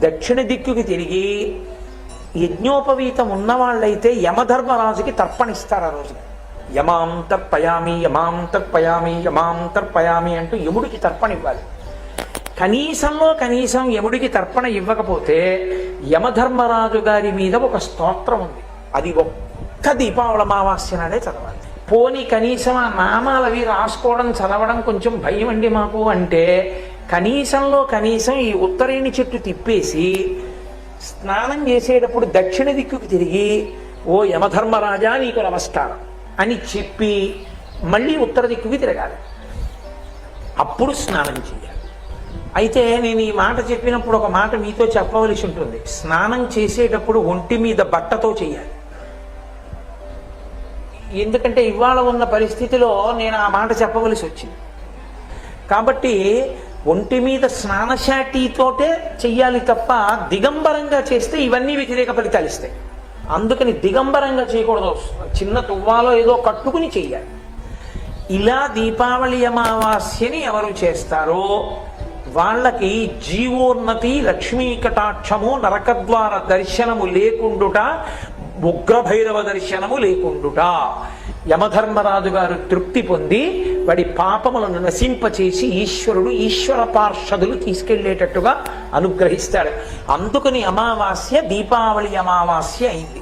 దక్షిణ దిక్కుకి తిరిగి యజ్ఞోపవీతం ఉన్నవాళ్ళైతే యమధర్మరాజుకి తర్పణిస్తారు ఆ రోజు. యమాం తర్పయామి యమాం తర్పయామి యమాం తర్పయామి అంటూ యముడికి తర్పణ ఇవ్వాలి. కనీసంలో కనీసం యముడికి తర్పణ ఇవ్వకపోతే యమధర్మరాజు గారి మీద ఒక స్తోత్రం ఉంది. అది ఒక్క దీపావళి అమావాస్య నాడే చదవాలి. పోని కనీసం ఆ నామాలు అవి రాసుకోవడం చదవడం కొంచెం భయం అండి మాకు అంటే కనీసంలో కనీసం ఈ ఉత్తరేణి చెట్టు తిప్పేసి స్నానం చేసేటప్పుడు దక్షిణ దిక్కుకు తిరిగి ఓ యమధర్మరాజా నీకు నమస్కారం అని చెప్పి మళ్ళీ ఉత్తర దిక్కుకి తిరగాలి. అప్పుడు స్నానం చేయాలి. అయితే నేను ఈ మాట చెప్పినప్పుడు ఒక మాట మీతో చెప్పవలసి ఉంటుంది. స్నానం చేసేటప్పుడు ఒంటి మీద బట్టతో చేయాలి. ఎందుకంటే ఇవాళ ఉన్న పరిస్థితిలో నేను ఆ మాట చెప్పవలసి వచ్చింది. కాబట్టి ఒంటి మీద స్నానశాటితోటే చెయ్యాలి తప్ప దిగంబరంగా చేస్తే ఇవన్నీ వ్యతిరేక ఫలితాలు ఇస్తాయి. అందుకని దిగంబరంగా చేయకూడదు. చిన్న తువ్వాలో ఏదో కట్టుకుని చెయ్యాలి. ఇలా దీపావళి అమావాస్యని ఎవరు చేస్తారో వాళ్ళకి జీవోన్నతి లక్ష్మీ కటాక్షము నరకద్వార దర్శనము లేకుండుట ఉగ్రభైరవ దర్శనము లేకుండుట. యమధర్మరాజు గారు తృప్తి పొంది వాడి పాపములను నశింపచేసి ఈశ్వరుడు ఈశ్వర పార్షదులు తీసుకెళ్ళేటట్టుగా అనుగ్రహిస్తాడు. అందుకని అమావాస్య దీపావళి అమావాస్య అయింది.